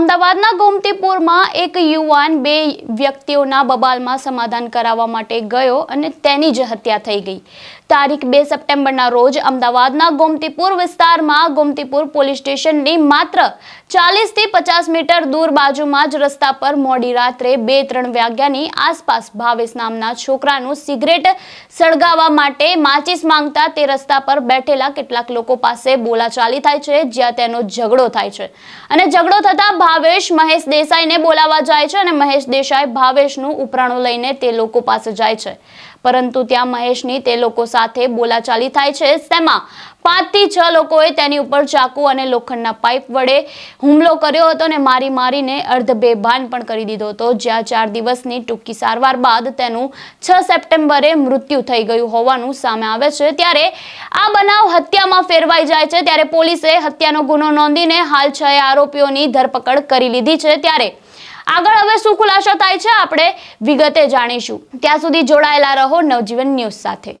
અમદાવાદના ગોમતીપુરમાં એક યુવાન બે વ્યક્તિઓના બબાલમાં સમાધાન કરાવવા માટે ગયો અને તેની જ હત્યા થઈ ગઈ. તારીખ બે સપ્ટેમ્બરના રોજ અમદાવાદના ગોમતીપુર વિસ્તારમાં ગોમતીપુર પોલીસ સ્ટેશનની માત્ર ચાલીસથી પચાસ મીટર દૂર બાજુમાં જ રસ્તા પર મોડી રાત્રે બે ત્રણ વાગ્યાની આસપાસ ભાવેશ નામના છોકરાનું સિગરેટ સળગાવવા માટે માચીસ માંગતા તે રસ્તા પર બેઠેલા કેટલાક લોકો પાસે બોલાચાલી થાય છે, જ્યાં તેનો ઝઘડો થાય છે. અને ઝઘડો થતા ભાવેશ, મહેશ દેસાઈને બોલાવવા જાય છે અને મહેશ દેસાઈ ભાવેશનું ઉપરાણું લઈને તે લોકો પાસે જાય છે. પરંતુ ત્યાં મહેશની તે લોકો સાથે બોલાચાલી થાય છે. તેમાં પાંચથી છ લોકોએ તેની ઉપર ચાકુ અને લોખંડના પાઇપ વડે હુમલો કર્યો હતો અને મારી મારીને અર્ધ બેભાન પણ કરી દીધો હતો. જ્યાં ચાર દિવસની ટૂંકી સારવાર બાદ તેનું છ સપ્ટેમ્બરે મૃત્યુ થઈ ગયું હોવાનું સામે આવે છે. ત્યારે આ બનાવ હત્યામાં ફેરવાઈ જાય છે. ત્યારે પોલીસે હત્યાનો ગુનો નોંધીને હાલ છ આરોપીઓની ધરપકડ કરી લીધી છે. ત્યારે આગળ હવે શું ખુલાસો થાય છે, આપણે વિગતે જાણીશું. ત્યાં સુધી જોડાયેલા રહો નવજીવન ન્યૂઝ સાથે.